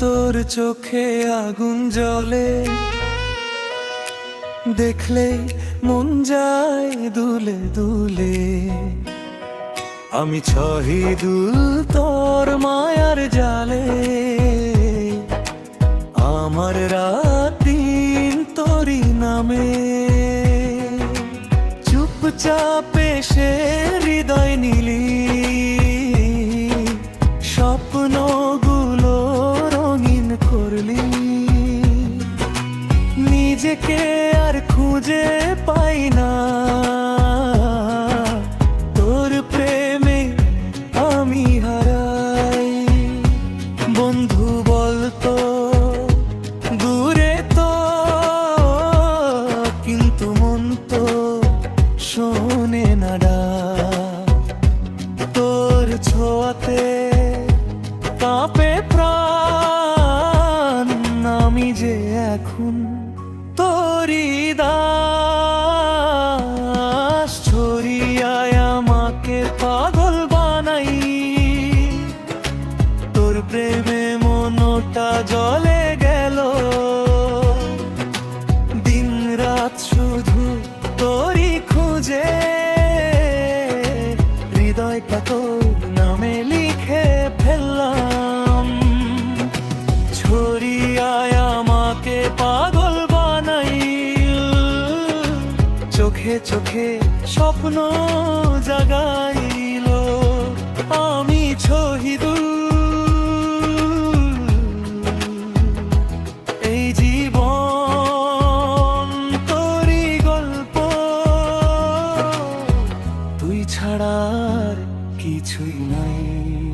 তোর চোখে আগুন জ্বলে। দেখলে মন যায় দুলে দুলে। আমি ছহিদুল তোর মায়ার জালে। আমার রাত তোরই নামে। চুপচাপে সে নিজেকে আর খুঁজে পাই না তোর প্রেমে আমি হারাই বন্ধু বলতো দূরে তো, কিন্তু মন তো শোনে না। তোর ছোঁয়াতে কাঁপে প্রাণ, আমি যে এখন তোরি দাস, ছড়িয়ায় আমাকে পাগল বানাই। তোর প্রেমে মনটা জলে গেল। দিন রাত শুধু তোরই খুঁজে। হৃদয়টা তোর চোখে চোখে স্বপ্ন জাগাইল। আমি ছহিদুল এই জীবন তোরই গল্প। তুই ছাড়ার কিছুই নাই।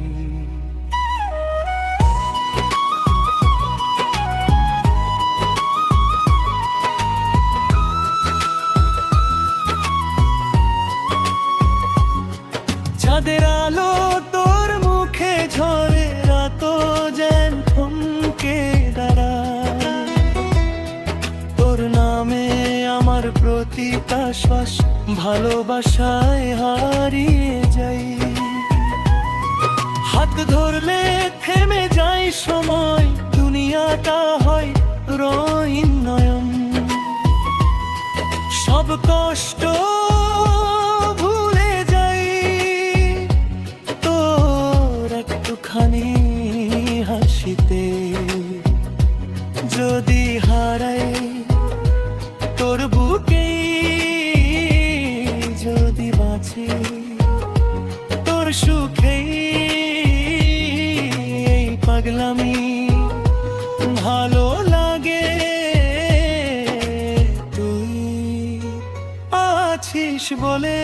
চাঁদের আলো তোর মুখে ঝরে রাত যেন থমকে দাঁড়ায়। তোর নামে আমার প্রতিটা শ্বাস ভালোবাসায় হারিয়ে যাই। হাত ধরলে থেমে যাই সময়, দুনিয়াটা হয় রঙিন নয়ন। সব কষ্ট হারাই তোর বুকে যদি বাঁচি তোর সুখে এই পাগলামি ভালো লাগে। তুই আছিস বলে